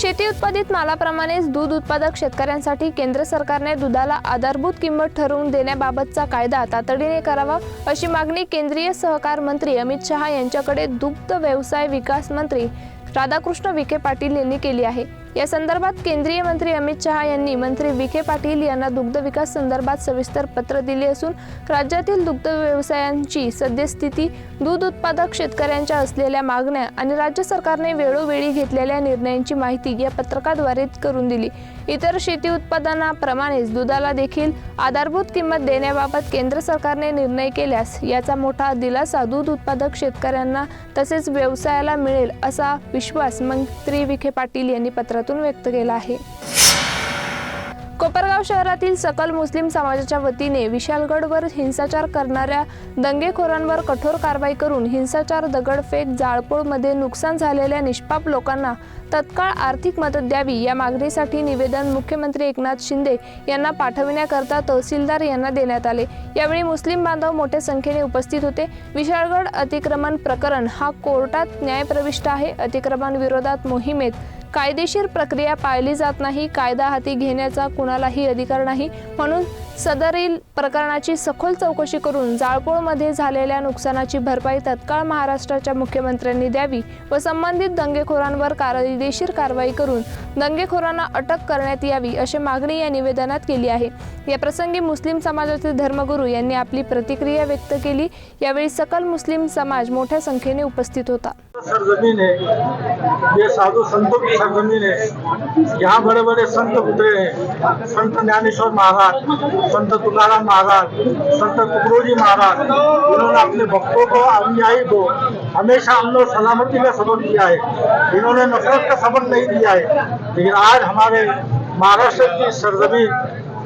शेती उत्पादित मालाप्रमाणेच दूध उत्पादक शेतकऱ्यांसाठी केंद्र सरकारने दुधाला आधारभूत किंमत ठरवून देण्याबाबतचा कायदा तातडीने करावा अशी मागणी केंद्रीय सहकार मंत्री अमित शहा यांच्याकडे दुग्ध व्यवसाय विकास मंत्री राधाकृष्ण विखे पाटील यांनी केली आहे. या संदर्भात केंद्रीय मंत्री अमित शहा यांनी मंत्री विखे पाटील यांना दुग्ध विकास संदर्भात सविस्तर पत्र दिले असून राज्यातील दुग्ध व्यवसायांची सद्यस्थिती दूध उत्पादक शेतकऱ्यांच्या असलेल्या मागण्या आणि राज्य सरकारने वेळोवेळी घेतलेल्या निर्णयांची माहिती या पत्रकाद्वारे करून दिली. इतर शेती उत्पादनाप्रमाणेच दुधाला देखील आधारभूत किंमत देण्याबाबत केंद्र सरकारने निर्णय केल्यास याचा मोठा दिलासा दूध उत्पादक शेतकऱ्यांना तसेच व्यवसायाला मिळेल असा विश्वास मंत्री विखे पाटील यांनी पत्र पत्रातून व्यक्त केला आहे. कोपरगाव शहरातील सकल मुस्लिम समाजाच्या वतीने विशालगडवर हिंसाचार करणाऱ्या दंगेखोरांवर कठोर कारवाई करून हिंसाचार दगडफेक जाळपोळमध्ये नुकसान झालेल्या निष्पाप लोकांना तत्काळ आर्थिक मदत द्यावी या मागणीसाठी निवेदन मुख्यमंत्री एकनाथ शिंदे यांना पाठविण्याकरता तहसीलदार यांना देण्यात आले. यावेळी मुस्लिम बांधव मोठ्या संख्येने उपस्थित होते. विशाळगड अतिक्रमण प्रकरण हा कोर्टात न्यायप्रविष्ट आहे. अतिक्रमण विरोधात मोहिमेत कायदेशीर प्रक्रिया पाळली जात नाही कायदा हाती घेण्याचा कुणालाही अधिकार नाही. म्हणून सदरील प्रकरणाची सखोल चौकशी करून जाळपोळमध्ये झालेल्या नुकसानाची भरपाई तत्काळ महाराष्ट्राच्या मुख्यमंत्र्यांनी द्यावी व संबंधित दंगेखोरांवर कायदेशीर कारवाई करून दंगेखोरांना अटक करण्यात यावी अशी मागणी या निवेदनात केली आहे. या प्रसंगी मुस्लिम समाजाचे धर्मगुरू यांनी आपली प्रतिक्रिया व्यक्त केली. यावेळी सकल मुस्लिम समाज मोठ्या संख्येने उपस्थित होता. सरजमीन है ये साधु संतों की सरजमीन है यहाँ बड़े बड़े संत गुजरे हैं। संत ज्ञानेश्वर महाराज, संत तुकाराम महाराज, संत तुकडोजी महाराज, इन्होंने अपने भक्तों को, अनुयायी को हमेशा हम लोग सलामती का सबक दिया है। इन्होंने नफरत का सबक नहीं दिया है। लेकिन आज हमारे महाराष्ट्र की सरजमीन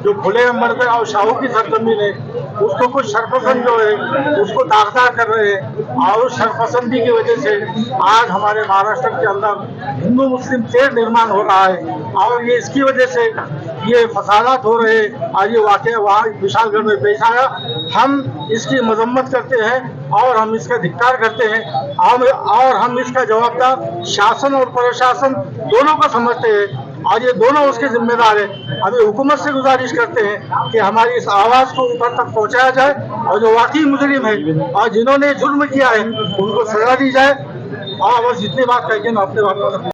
जो खुले अंबेडकर और शाहू की सरजमीन है उसको कुछ सरपसंद जो है उसको दागदार कर रहे हैं। और उस सरपसंदी की वजह से आज हमारे महाराष्ट्र के अंदर हिंदू मुस्लिम तेज निर्माण हो रहा है। और ये इसकी वजह से ये फसादात हो रहे और आज ये वाक़ वहाँ विशालगढ़ में पेश आया। हम इसकी मजम्मत करते हैं और हम इसका धिक्कार करते हैं। हम और हम इसका जवाबदार शासन और प्रशासन दोनों को समझते हैं। आज ये दोनों उसके जिम्मेदार है। अभी हुकूमत से गुजारिश करते हैं कि हमारी इस आवाज़ को ऊपर तक पहुंचाया जाए और जो वाकई मुजरिम है और जिन्होंने जुर्म किया है उनको सजा दी जाए। और बस जितनी बात कहेंगे मैं अपने बात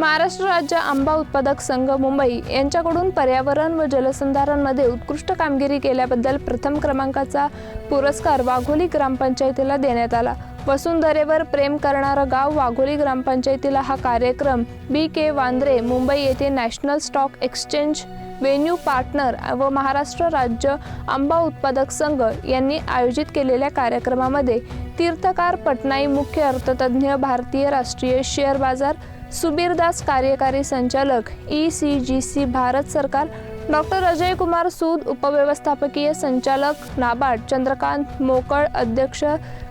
महाराष्ट्र राज्य आंबा उत्पादक संघ मुंबई यांच्याकडून पर्यावरण व जलसंधारणमध्ये उत्कृष्ट कामगिरी केल्याबद्दल प्रथम क्रमांकाचा पुरस्कार वाघोली ग्रामपंचायतीला देण्यात आला. वसुंधरेवर प्रेम करणारं गाव वाघोली ग्रामपंचायतीला हा कार्यक्रम. बी के वांद्रे मुंबई येथे national stock exchange venue partner व महाराष्ट्र राज्य आंबा उत्पादक संघ यांनी आयोजित केलेल्या कार्यक्रमामध्ये तीर्थकार पटनाई मुख्य अर्थतज्ज्ञ भारतीय राष्ट्रीय शेअर बाजार सुबीरदास कार्यकारी संचालक E C G C Bharat सरकार डॉक्टर अजय कुमार सूद उपव्यवस्थापकीय संचालक नाबार्ड चंद्रकांत मोकळ अध्यक्ष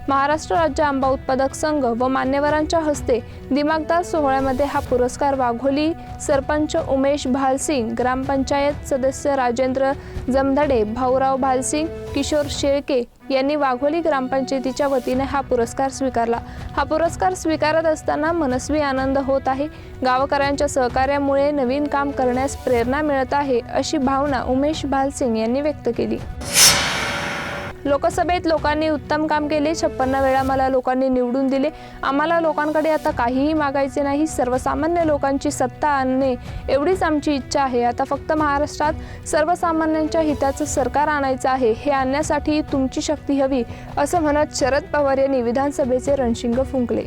महाराष्ट्र राज्य आंबा उत्पादक संघ व मान्यवरांच्या हस्ते दिमागदार सोहळ्यामध्ये हा पुरस्कार वाघोली सरपंच उमेश भालसिंग ग्रामपंचायत सदस्य राजेंद्र जमधडे भाऊराव भालसिंग किशोर शेळके यांनी वाघोली ग्रामपंचायतीच्या वतीने हा पुरस्कार स्वीकारला. हा पुरस्कार स्वीकारत असताना मनस्वी आनंद होत आहे. गावकऱ्यांच्या सहकार्यामुळे नवीन काम करण्यास प्रेरणा मिळत आहे अशी भावना उमेश भालसिंग यांनी व्यक्त केली. लोकसभेत लोकांनी उत्तम काम केले. छप्पन्न वेळा मला लोकांनी निवडून दिले. आम्हाला लोकांकडे आता काहीही मागायचे नाही. सर्वसामान्य लोकांची सत्ता आणणे एवढीच आमची इच्छा आहे. आता फक्त महाराष्ट्रात सर्वसामान्यांच्या हिताचं सरकार आणायचं आहे हे आणण्यासाठी तुमची शक्ती हवी असं म्हणत शरद पवार यांनी विधानसभेचे रणशिंग फुंकले.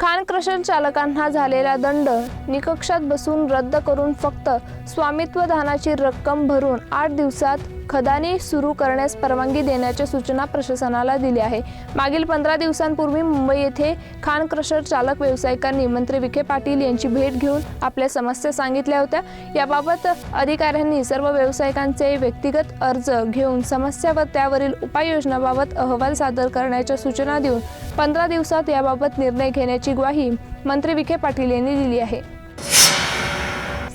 खान क्रशर चालकांना झालेला दंड निकक्षात बसून रद्द करून फक्त स्वामित्व दानाची रक्कम भरून आठ दिवसात खदानी सुरू करण्यास परवानगी देण्याच्या सूचना प्रशासनाला दिली आहे. मागील पंधरा दिवसांपूर्वी मुंबई येथे खान क्रशर चालक व्यावसायिकांनी मंत्री विखे पाटील यांची भेट घेऊन आपल्या समस्या सांगितल्या होत्या. याबाबत अधिकाऱ्यांनी सर्व व्यावसायिकांचे व्यक्तिगत अर्ज घेऊन समस्या व त्यावरील उपाययोजनाबाबत अहवाल सादर करण्याच्या सूचना देऊन पंधरा दिवसात याबाबत निर्णय घेण्याची ग्वाही मंत्री विखे पाटील यांनी दिली आहे.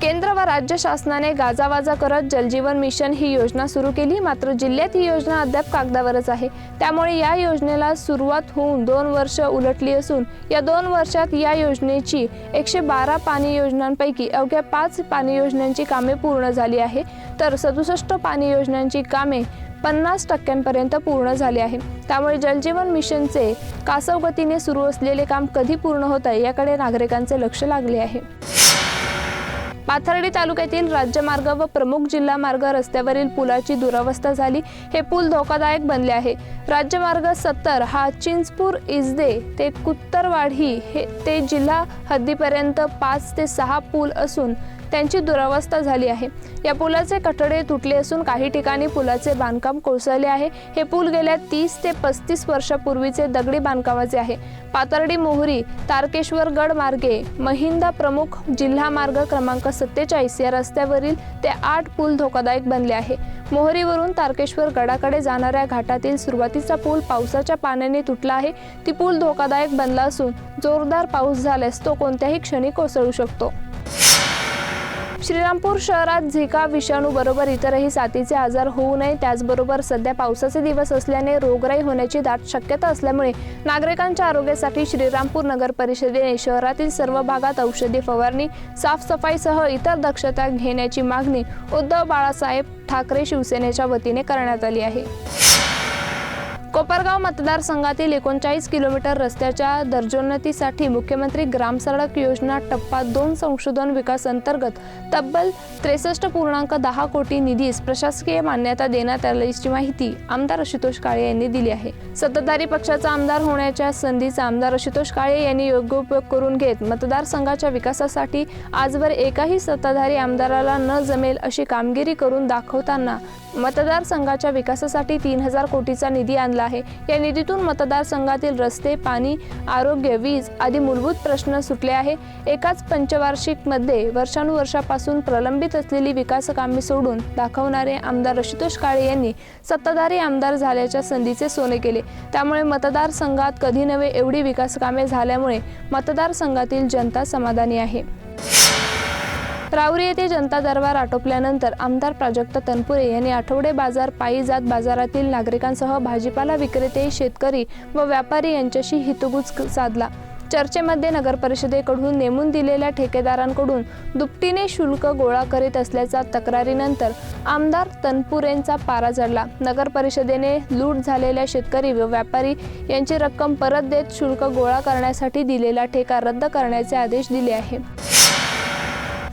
केंद्र व राज्य शासनाने गाजावाजा करत जलजीवन मिशन ही योजना सुरू केली. मात्र जिल्ह्यात ही योजना अद्याप कागदावरच आहे. त्यामुळे या योजनेला सुरुवात होऊन दोन वर्ष उलटली असून या दोन वर्षात या योजनेची एकशे बारा पाणी योजनांपैकी अवघ्या पाच पाणी योजनांची कामे पूर्ण झाली आहे. तर सदुसष्ट पाणी योजनांची कामे पन्नास टक्क्यांपर्यंत पूर्ण झाले आहे. त्यामुळे जलजीवन मिशनचे कासव गतीने सुरू असलेले काम कधी पूर्ण होत आहे याकडे नागरिकांचे लक्ष लागले आहे. पाथर्डी तालुक्यातील राज्यमार्ग व प्रमुख जिल्हा मार्ग रस्त्यावरील पुलाची दुरावस्था झाली. हे पूल धोकादायक बनले आहे. राज्यमार्ग सत्तर हा चिंचपूर इजदे ते कुत्तरवाढी हे ते जिल्हा हद्दीपर्यंत पाच ते सहा पूल असून त्यांची दुरावस्था झाली आहे. या पुलाचे कठडे तुटले असून काही ठिकाणी पुलाचे बांधकाम कोसळले आहे. हे पूल गेल्या तीस ते पस्तीस वर्षापूर्वीचे दगडी बांधकामाचे आहे. पातर्डी मोहरी तारकेश्वरगड मार्गे महिंदा प्रमुख जिल्हा मार्ग क्रमांक सत्तेचाळीस या रस्त्यावरील ते आठ पूल धोकादायक बनले आहे. मोहरीवरून तारकेश्वर गडाकडे जाणाऱ्या घाटातील सुरुवातीचा पूल पावसाच्या पाण्याने तुटला आहे. ती पूल धोकादायक बनला असून जोरदार पाऊस झाल्यास तो कोणत्याही क्षणी कोसळू शकतो. श्रीरामपूर शहरात झिका विषाणू बरोबर इतरही साथीचे आजार होऊ नये. त्याचबरोबर सध्या पावसाचे दिवस असल्याने रोगराई होण्याची दाट शक्यता असल्यामुळे नागरिकांच्या आरोग्यासाठी श्रीरामपूर नगर परिषदेने शहरातील सर्व भागात औषधी फवारणी साफसफाईसह इतर दक्षता घेण्याची मागणी उद्धव बाळासाहेब ठाकरे शिवसेनेच्या वतीने करण्यात आली आहे. कोपरगाव मतदारसंघातील एकोणचाळीस किलोमीटर रस्त्याच्या दर्जोन्नतीसाठी मुख्यमंत्री ग्राम सडक योजना टप्पा दोन संशोधन विकास अंतर्गत तब्बल त्रेसष्ट पूर्णांक दहा कोटी निधीस प्रशासकीय मान्यता देण्यात आल्याची माहिती आमदार आशुतोष काळे यांनी दिली आहे. सत्ताधारी पक्षाचा आमदार होण्याच्या संधीचा आमदार आशुतोष काळे यांनी योग्य उपयोग करून घेत मतदारसंघाच्या विकासासाठी आजवर एकाही सत्ताधारी आमदाराला न जमेल अशी कामगिरी करून दाखवताना मतदारसंघाच्या विकासासाठी तीन हजार कोटीचा निधी आणला आहे. या निधीतून मतदारसंघातील रस्ते पाणी आरोग्य वीज आदी मूलभूत प्रश्न सुटले आहे. एकाच पंचवार्षिकमध्ये वर्षानुवर्षापासून प्रलंबित असलेली विकासकामे सोडून दाखवणारे आमदार रशितोष काळे यांनी सत्ताधारी आमदार झाल्याच्या संधीचे सोने केले. त्यामुळे मतदारसंघात कधी नव्हे एवढी विकासकामे झाल्यामुळे मतदारसंघातील जनता समाधानी आहे. राऊरी येथे जनता दरबार आटोपल्यानंतर आमदार प्राजक्त तनपुरे यांनी आठवडे बाजार पायी जात बाजारातील नागरिकांसह भाजीपाला विक्रेते शेतकरी व व्यापारी यांच्याशी हितगुज साधला. चर्चेमध्ये नगर परिषदेकडून नेमून दिलेल्या ठेकेदारांकडून दुपटीने शुल्क गोळा करीत असल्याच्या तक्रारीनंतर आमदार तनपुरेंचा पारा चढला. नगर परिषदेने लूट झालेल्या शेतकरी व व्यापारी यांची रक्कम परत देत शुल्क गोळा करण्यासाठी दिलेला ठेका रद्द करण्याचे आदेश दिले आहे.